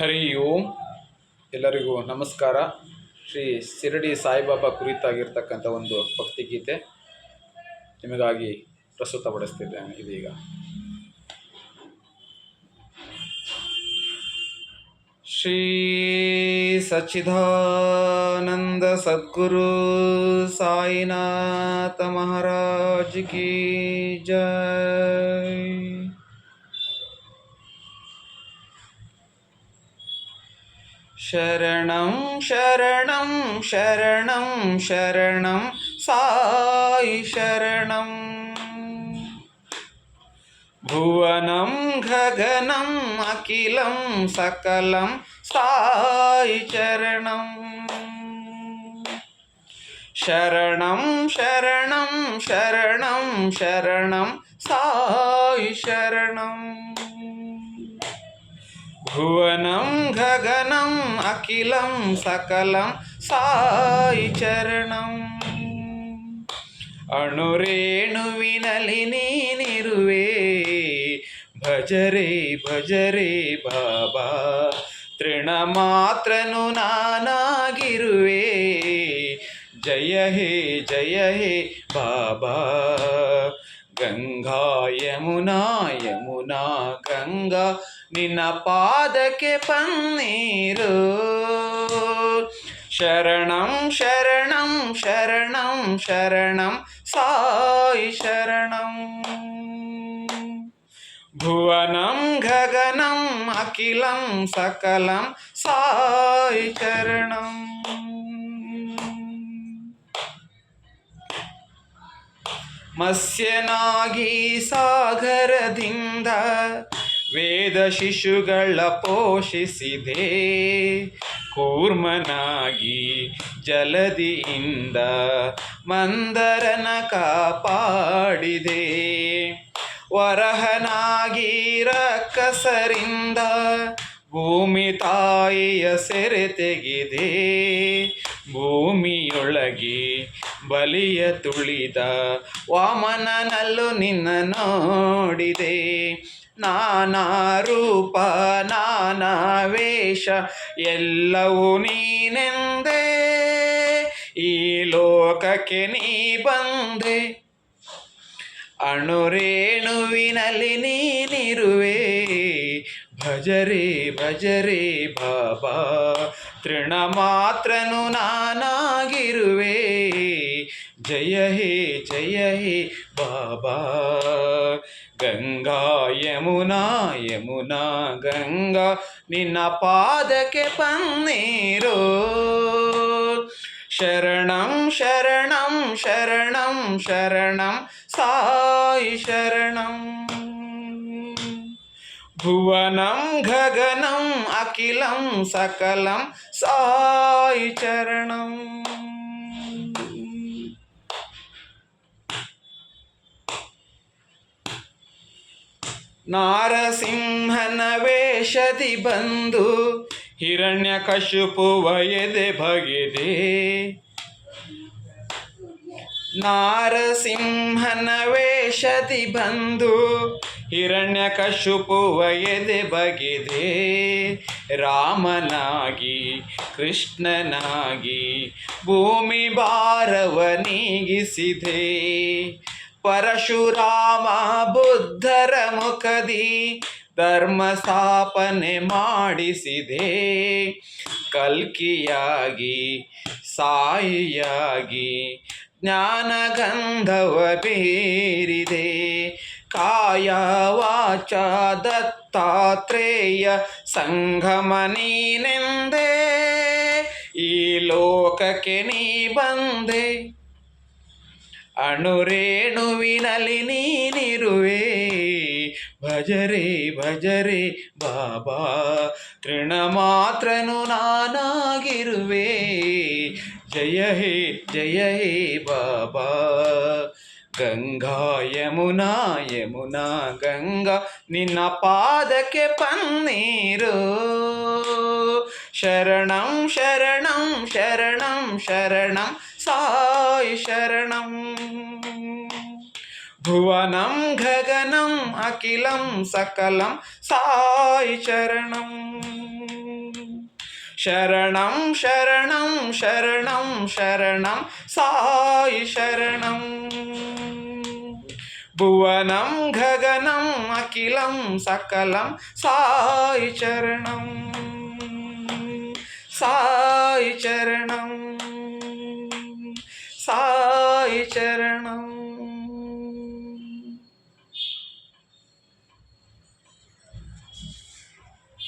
ಹರಿ ಓಂ. ಎಲ್ಲರಿಗೂ ನಮಸ್ಕಾರ. ಶ್ರೀ ಶಿರಡಿ ಸಾಯಿಬಾಬಾ ಕುರಿತಾಗಿರ್ತಕ್ಕಂಥ ಒಂದು ಭಕ್ತಿಗೀತೆ ನಿಮಗಾಗಿ ಪ್ರಸ್ತುತಪಡಿಸ್ತಿದ್ದೇನೆ ಇದೀಗ. ಶ್ರೀ ಸಚ್ಚಿದಾನಂದ ಸದ್ಗುರು ಸಾಯಿನಾಥ ಮಹಾರಾಜ್ ಕಿ ಜೈ. ಶರಣಂ ಶರಣಂ ಶರಣಂ ಶರಣಂ ಸಾಯಿ ಶರಣಂ ಭುವನಂ ಗಗನಂ ಅಖಿಲಂ ಸಕಲಂ ಸಾಯಿ ಶರಣಂ ಶರಣಂ ಶರಣಂ ಶರಣಂ ಶರಣಂ ಸಾಯಿ ಶರಣಂ ಗಗನಂ ಅಖಿಲಂ ಸಕಲಂ ಸಾಯಿ ಚರಣಂ. ಅಣುರೇಣುವಿನಲ್ಲಿ ನೀನಿರುವೆ. ಭಜರೆ ಭಜರೆ ಬಾಬಾ ತೃಣ ಮಾತ್ರನು ನಾನಾಗಿರುವೆ. ಜಯ ಹೇ ಜಯ ಹೇ ಬಾಬಾ. ಗಂಗಾ ಯಮುನಾ ಯಮುನಾ ಗಂಗಾ ನಿನ್ನ ಪಾದಕ್ಕೆ ಪನ್ನೀರು ಶರಣಂ ಶರಣಂ ಶರಣಂ ಶರಣಂ ಸಾಯಿ ಶರಣಂ ಭುವನಂ ಗಗನಂ ಅಖಿಲಂ ಸಕಲಂ ಸಾಯಿ ಚರಣಂ ಮತ್ಸ್ಯನಾಗಿ ಸಾಗರದಿಂದ ವೇದ ಶಿಶುಗಳ ಪೋಷಿಸಿದೆ. ಕೂರ್ಮನಾಗಿ ಜಲದಿಯಿಂದ ಮಂದರನ ಕಾಪಾಡಿದೆ. ವರಹನಾಗಿ ರಕ್ಕಸರಿಂದ ಭೂಮಿ ತಾಯಿಯ ಸೆರೆ ತೆಗೆದೆ. ಭೂಮಿಯೊಳಗೆ ಬಲಿಯ ತುಳಿದ ವಾಮನನಲ್ಲು ನಿನ್ನ ನೋಡಿದೆ. ನಾನಾ ರೂಪ, ನಾನಾ ವೇಷ, ಎಲ್ಲವೂ ನೀನೆಂದೇ. ಈ ಲೋಕಕ್ಕೆ ನೀ ಬಂದೆ. ಅಣುರೇಣುವಿನಲ್ಲಿ ನೀನಿರುವೆ. ಭಜರೆ ಭಜರಿ ಬಾಬಾ ತೃಣ ಮಾತ್ರನು ನಾನಾಗಿರುವೆ. ಜಯ ಹೇ ಜಯ ಹೇ ಬಾಬಾ. ಗಂಗಾ ಯಮುನಾ ಯಮುನಾ ಗಂಗಾ, ನಿನ್ನ ಪಾದಕ್ಕೆ ಪನ್ನೀರು. ಶರಣಂ ಶರಣಂ ಶರಣಂ ಶರಣಂ, ಸಾಯಿ ಶರಣಂ. ಭುವನಂ ಗಗನಂ ಅಖಿಲಂ ಸಕಲಂ ಸಾಯಿ ಚರಣಂ. ನಾರಸಿಂಹನ ವೇಷದಿ ಬಂದು ಹಿರಣ್ಯ ಕಶುಪುವ ಎದೆ ಬಗೆದೆ ನಾರಸಿಂಹನ ವೇಷದಿ ಬಂದು ಹಿರಣ್ಯ ಕಶುಪುವ ಎದೆ ಬಗೆದೆ ರಾಮನಾಗಿ, ಕೃಷ್ಣನಾಗಿ ಭೂಮಿ ಭಾರವ ನೀಗಿಸಿದೆ. ಪರಶುರಾಮ ಬುದ್ಧರ ಮುಖದಿ ಧರ್ಮ ಸ್ಥಾಪನೆ ಮಾಡಿಸಿದೆ. ಕಲ್ಕಿಯಾಗಿ, ಸಾಯಿಯಾಗಿ ಜ್ಞಾನಗಂಧವ ಬೀರಿದೆ. ಕಾಯ ವಾಚ ದತ್ತಾತ್ರೇಯ ಸಂಗಮನೀನೆಂದೇ ಈ ಲೋಕಕ್ಕೆ ನೀ ಬಂದೆ. ಅಣುರೇಣುವಿನಲ್ಲಿ ನೀನಿರುವೆ ಭಜರೆ ಭಜರೆ, ಬಾಬಾ, ತೃಣ ಮಾತ್ರನು ನಾನಾಗಿರುವೆ. ಜಯ ಹೇ ಜಯ ಹೇ, ಬಾಬಾ. ಗಂಗಾ ಯಮುನಾ ಯಮುನಾ ಗಂಗಾ ನಿನ್ನ ಪಾದಕ್ಕೆ ಪನ್ನೀರು ಶರಣಂ ಶರಣಂ ಶರಣಂ ಶರಣಂ ಸಾಯಿ ಶರಣಂ ಭುವನಂ ಗಗನಂ ಅಖಿಲಂ ಸಕಲಂ ಸಾಯಿ ಶರಣಂ ಶರಣಂ ಶರಣಂ ಶರಣಂ ಶರಣಂ ಸಾಯಿ ಶರಣಂ भुवनं गगनम् अखिलं सकलं सायि चरणं। सायि चरणम्